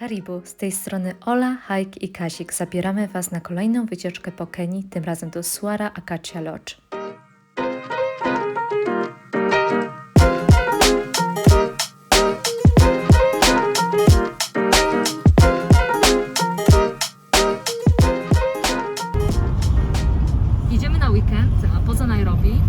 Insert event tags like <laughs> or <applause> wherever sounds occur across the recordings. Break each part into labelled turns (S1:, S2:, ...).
S1: Karibu, z tej strony Ola, Hike i Kazik. Zabieramy Was na kolejną wycieczkę po Kenii, tym razem do Suara Acacia Lodge.
S2: Idziemy na weekend a poza Nairobi,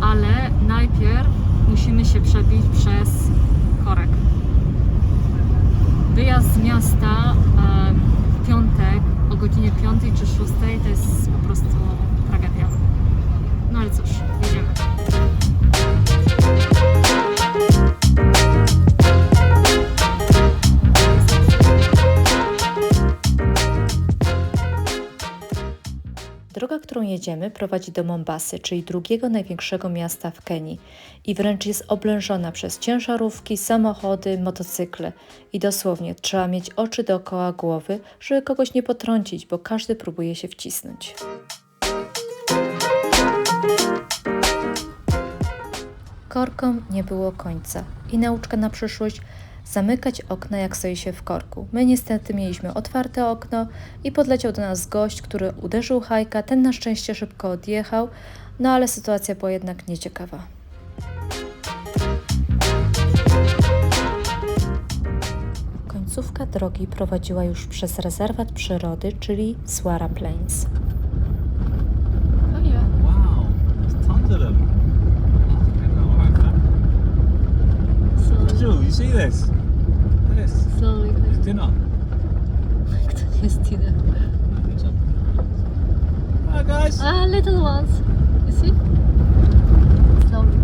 S2: ale najpierw musimy się przebić przez korek. Miasta w piątek o godzinie 5 czy 6 to jest po prostu tragedia. No ale cóż, jedziemy.
S1: Prowadzi do Mombasy, czyli drugiego największego miasta w Kenii i wręcz jest oblężona przez ciężarówki, samochody, motocykle. I dosłownie trzeba mieć oczy dookoła głowy, żeby kogoś nie potrącić, bo każdy próbuje się wcisnąć. Korkom nie było końca i nauczka na przyszłość zamykać okna jak stoi się w korku. My niestety mieliśmy otwarte okno i podleciał do nas gość, który uderzył hajka. Ten na szczęście szybko odjechał, no ale sytuacja była jednak nieciekawa. Końcówka drogi prowadziła już przez rezerwat przyrody, czyli Swara Plains.
S2: No nie.
S3: Wow, there's tons of them. Jules, you see this? Look at this.
S2: Slowly.
S3: It's dinner. <laughs>
S2: To jest Tina.
S3: Hi guys.
S2: Ah, little ones. You see? Slowly.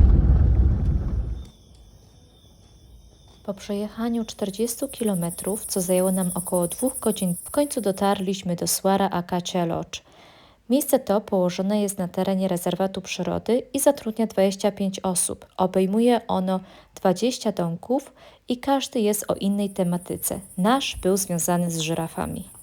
S1: Po przejechaniu 40 km, co zajęło nam około 2 godzin, w końcu dotarliśmy do Swara Acacia Lodge. Miejsce to położone jest na terenie rezerwatu przyrody i zatrudnia 25 osób. Obejmuje ono 20 domków i każdy jest o innej tematyce. Nasz był związany z żyrafami.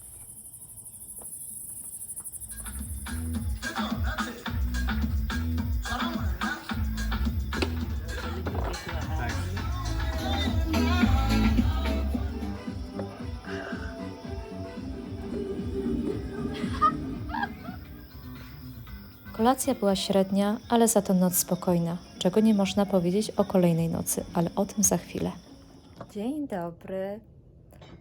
S1: Kolacja była średnia, ale za to noc spokojna, czego nie można powiedzieć o kolejnej nocy, ale o tym za chwilę. Dzień dobry.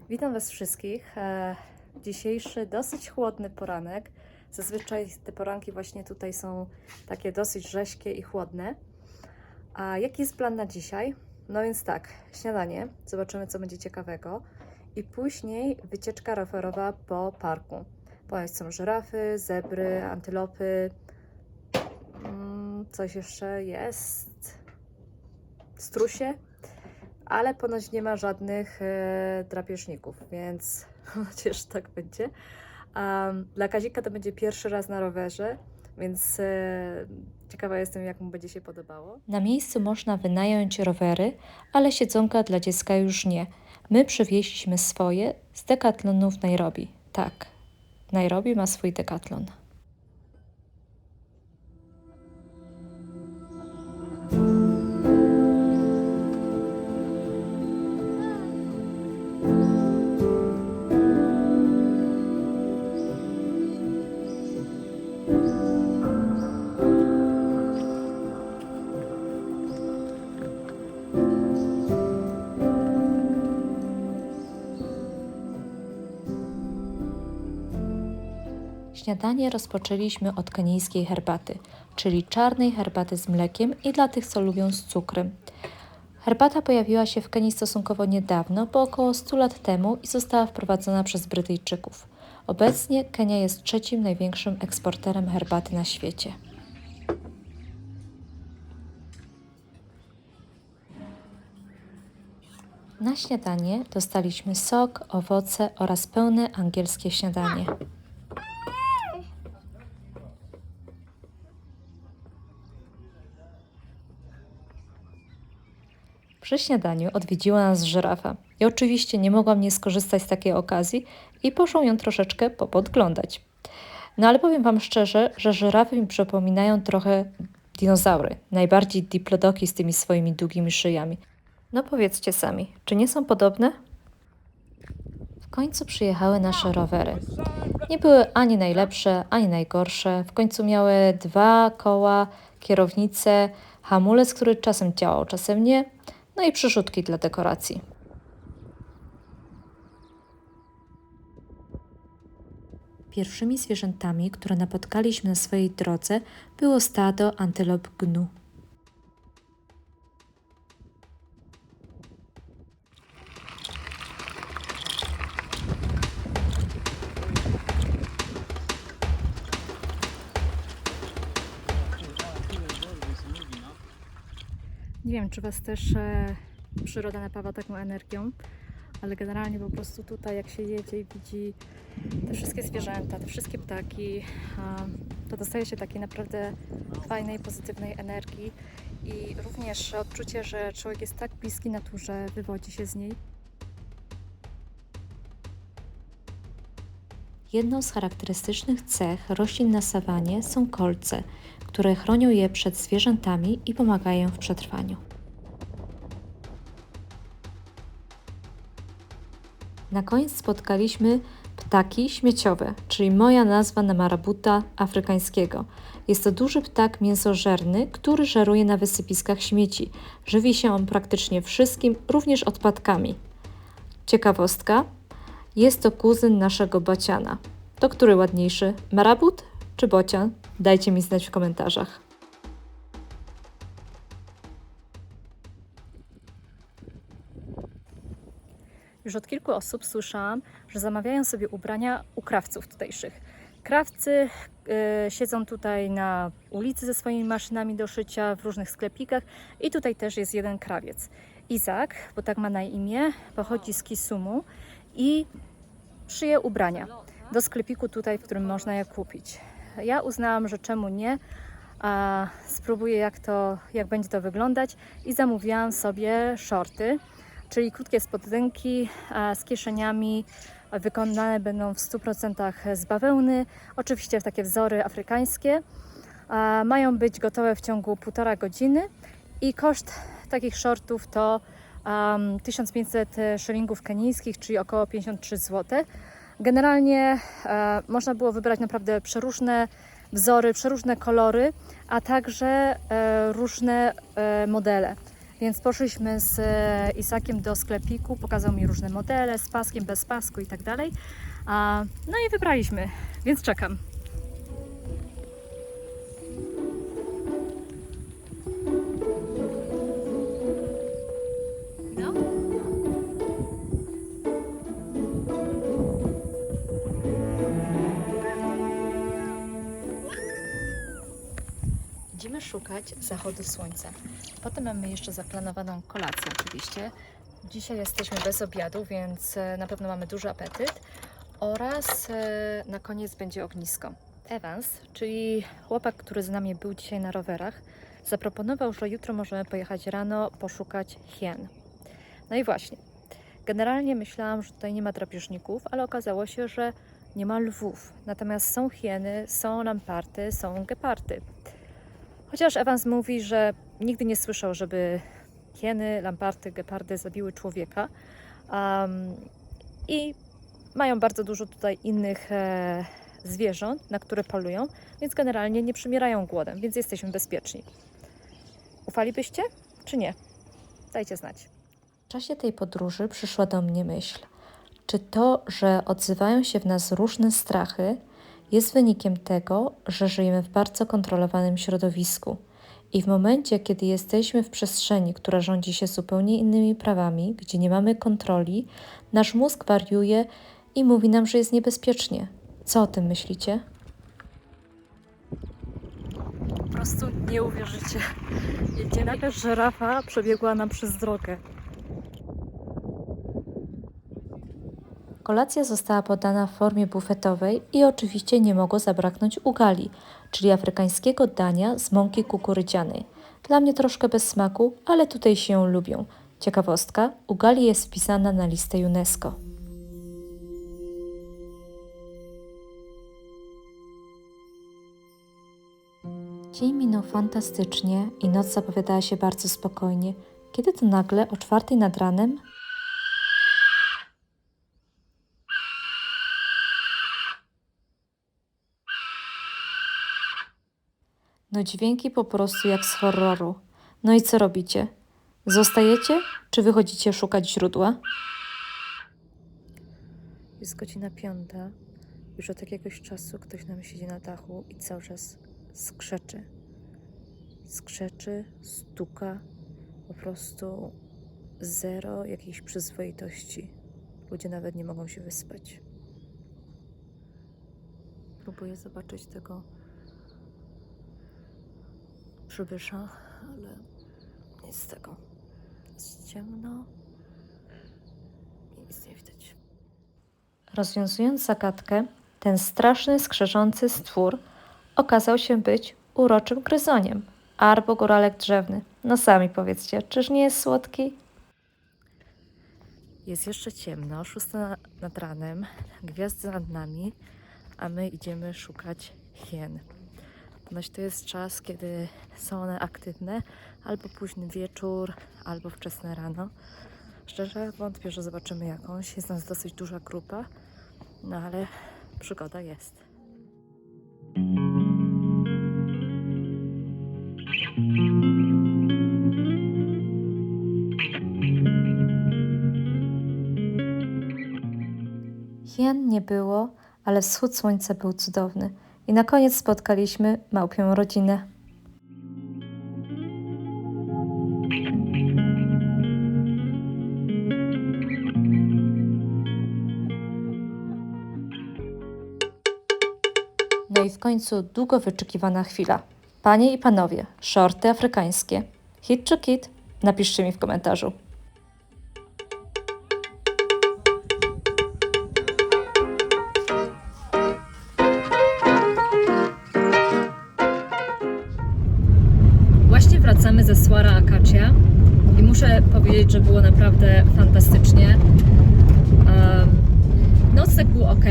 S1: Witam Was wszystkich. E, Dzisiejszy dosyć chłodny poranek. Zazwyczaj te poranki właśnie tutaj są takie dosyć rześkie i chłodne. A jaki jest plan na dzisiaj? No więc tak, śniadanie, zobaczymy co będzie ciekawego i później wycieczka rowerowa po parku. Ponieważ są żyrafy, zebry, antylopy, Coś jeszcze jest. Strusie, ale ponoć nie ma żadnych e, drapieżników, więc <laughs> że tak będzie. Dla Kazika to będzie pierwszy raz na rowerze, więc e, ciekawa jestem, jak mu będzie się podobało. Na miejscu można wynająć rowery, ale siedzonka dla dziecka już nie. My przywieźliśmy swoje z Decathlonu w Nairobi. Tak, Nairobi ma swój Decathlon. Śniadanie rozpoczęliśmy od kenijskiej herbaty, czyli czarnej herbaty z mlekiem i dla tych, co lubią z cukrem. Herbata pojawiła się w Kenii stosunkowo niedawno, bo około 100 lat temu i została wprowadzona przez Brytyjczyków. Obecnie Kenia jest trzecim największym eksporterem herbaty na świecie. Na śniadanie dostaliśmy sok, owoce oraz pełne angielskie śniadanie. Przy śniadaniu odwiedziła nas żyrafa. I oczywiście nie mogłam nie skorzystać z takiej okazji i poszłam ją troszeczkę popodglądać. No ale powiem Wam szczerze, że żyrafy mi przypominają trochę dinozaury. Najbardziej diplodoki z tymi swoimi długimi szyjami. No powiedzcie sami, czy nie są podobne? końcu przyjechały nasze rowery. Nie były ani najlepsze, ani najgorsze. W końcu miały dwa koła, kierownicę, hamulec, który czasem działał, czasem nie, no i przyszutki dla dekoracji. Pierwszymi zwierzętami, które napotkaliśmy na swojej drodze, było stado antylop gnu.
S2: Wiem, czy Was też e, przyroda napawa taką energią, ale generalnie po prostu tutaj, jak się jedzie i widzi te wszystkie zwierzęta, te wszystkie ptaki, to dostaje się takiej naprawdę fajnej, pozytywnej energii i również odczucie, że człowiek jest tak bliski naturze, wywodzi się z niej.
S1: Jedną z charakterystycznych cech roślin na sawanie są kolce, które chronią je przed zwierzętami i pomagają w przetrwaniu. Na koniec spotkaliśmy ptaki śmieciowe, czyli moja nazwa na marabuta afrykańskiego. Jest to duży ptak mięsożerny, który żeruje na wysypiskach śmieci. Żywi się on praktycznie wszystkim, również odpadkami. Ciekawostka, jest to kuzyn naszego bociana. To który ładniejszy, marabut czy bocian? Dajcie mi znać w komentarzach.
S2: Już od kilku osób słyszałam, że zamawiają sobie ubrania u krawców tutejszych. Krawcy e, siedzą tutaj na ulicy ze swoimi maszynami do szycia w różnych sklepikach i tutaj też jest jeden krawiec. Izak, bo tak ma na imię, pochodzi z Kisumu i szyje ubrania do sklepiku tutaj, w którym można je kupić. Ja uznałam, że czemu nie, a spróbuję jak, to, jak będzie to wyglądać i zamówiłam sobie shorty, czyli krótkie spodenki z kieszeniami. Wykonane będą w 100% z bawełny, oczywiście takie wzory afrykańskie. Mają być gotowe w ciągu półtora godziny i koszt takich shortów to um, 1500 szylingów kenijskich, czyli około 53 zł. Generalnie e, można było wybrać naprawdę przeróżne wzory, przeróżne kolory, a także e, różne e, modele. Więc poszliśmy z e, Isakiem do sklepiku, pokazał mi różne modele z paskiem, bez pasku i tak dalej. No i wybraliśmy, więc czekam.
S1: Szukać zachodu słońca. Potem mamy jeszcze zaplanowaną kolację oczywiście. Dzisiaj jesteśmy bez obiadu, więc e, na pewno mamy duży apetyt. Oraz e, na koniec będzie ognisko. Evans, czyli chłopak, który z nami był dzisiaj na rowerach, zaproponował, że jutro możemy pojechać rano poszukać hien. No i właśnie. Generalnie myślałam, że tutaj nie ma drapieżników, ale okazało się, że nie ma lwów. Natomiast są hieny, są lamparty, są gepardy. Chociaż Evans mówi, że nigdy nie słyszał, żeby hieny, lamparty, gepardy zabiły człowieka. Um, I mają bardzo dużo tutaj innych e, zwierząt, na które polują, więc generalnie nie przymierają głodem, więc jesteśmy bezpieczni. Ufalibyście, czy nie? Dajcie znać. W czasie tej podróży przyszła do mnie myśl, czy to, że odzywają się w nas różne strachy, jest wynikiem tego, że żyjemy w bardzo kontrolowanym środowisku. I w momencie, kiedy jesteśmy w przestrzeni, która rządzi się zupełnie innymi prawami, gdzie nie mamy kontroli, nasz mózg wariuje i mówi nam, że jest niebezpiecznie. Co o tym myślicie?
S2: Po prostu nie uwierzycie. Jakaś żerafa przebiegła nam przez drogę.
S1: Kolacja została podana w formie bufetowej i oczywiście nie mogło zabraknąć ugali, czyli afrykańskiego dania z mąki kukurydzianej. Dla mnie troszkę bez smaku, ale tutaj się ją lubią. Ciekawostka, ugali jest wpisana na listę UNESCO. Dzień minął fantastycznie i noc zapowiadała się bardzo spokojnie, kiedy to nagle o czwartej nad ranem No dźwięki po prostu jak z horroru. No i co robicie? Zostajecie, czy wychodzicie szukać źródła? Jest godzina piąta. Już od jakiegoś czasu ktoś nam siedzi na dachu i cały czas skrzeczy. Skrzeczy, stuka. Po prostu zero jakiejś przyzwoitości. Ludzie nawet nie mogą się wyspać. Próbuję zobaczyć tego przybysza, ale nic z tego. Jest ciemno i nic nie widać. Rozwiązując zagadkę, ten straszny, skrzeczący stwór okazał się być uroczym gryzoniem albo góralek drzewny. No sami powiedzcie, czyż nie jest słodki? Jest jeszcze ciemno, szósta nad ranem, gwiazdy nad nami, a my idziemy szukać hien. Ponoć to jest czas, kiedy są one aktywne, albo późny wieczór, albo wczesne rano. Szczerze wątpię, że zobaczymy jakąś. Jest nas dosyć duża grupa, no ale przygoda jest. Hien nie było, ale wschód słońca był cudowny. I na koniec spotkaliśmy małpią rodzinę. No i w końcu długo wyczekiwana chwila. Panie i panowie, shorty afrykańskie. Hit czy kit? Napiszcie mi w komentarzu.
S2: Nocleg był ok.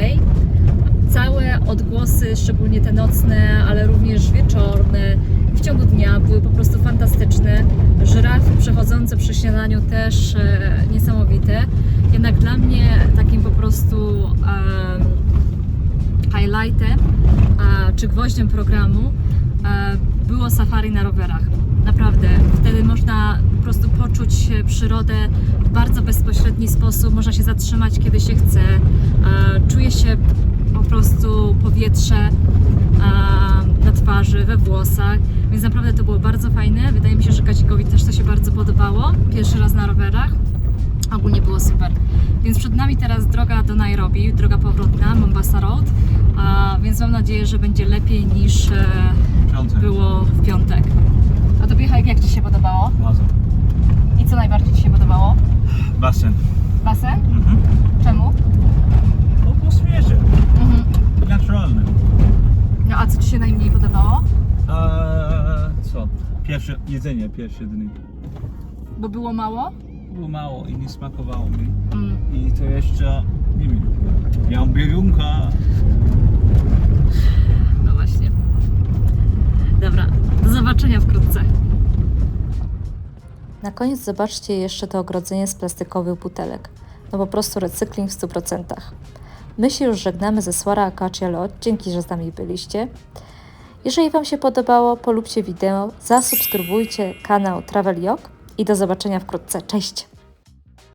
S2: Całe odgłosy, szczególnie te nocne, ale również wieczorne, w ciągu dnia były po prostu fantastyczne. Żyrafy przechodzące przy śniadaniu też e, niesamowite. Jednak dla mnie takim po prostu em, highlightem czy gwoździem programu e, było safari na rowerach. Naprawdę, wtedy można prostu poczuć e, przyrodę w bardzo bezpośredni sposób, można się zatrzymać kiedy się chce, e, czuje się po prostu powietrze e, na twarzy, we włosach, więc naprawdę to było bardzo fajne. Wydaje mi się, że Kazikowi też to się bardzo podobało. Pierwszy raz na rowerach. Ogólnie było super. Więc przed nami teraz droga do Nairobi, droga powrotna, Mombasa Road, a, więc mam nadzieję, że będzie lepiej niż e,
S3: Piątek.
S2: było w piątek. A Tobie, Hajek, jak Ci się podobało?
S3: Bardzo.
S2: I co najbardziej Ci się podobało?
S3: Basen.
S2: Basen?
S3: Mhm.
S2: Czemu?
S3: Po prostu świeże.
S2: Mhm.
S3: Naturalne.
S2: No a co Ci się najmniej podobało?
S3: Eee, co? Pierwsze jedzenie, pierwsze dni.
S2: Bo było mało?
S3: Było mało i nie smakowało mi.
S2: Mm.
S3: I to jeszcze, nie wiem, miałem biegunka.
S2: No właśnie. Dobra, do zobaczenia wkrótce.
S1: Na koniec zobaczcie jeszcze to ogrodzenie z plastikowych butelek. No po prostu recykling w 100%. My się już żegnamy ze Swara Acacia Lot. Dzięki, że z nami byliście. Jeżeli Wam się podobało, polubcie wideo, zasubskrybujcie kanał Travel Jog i do zobaczenia wkrótce. Cześć!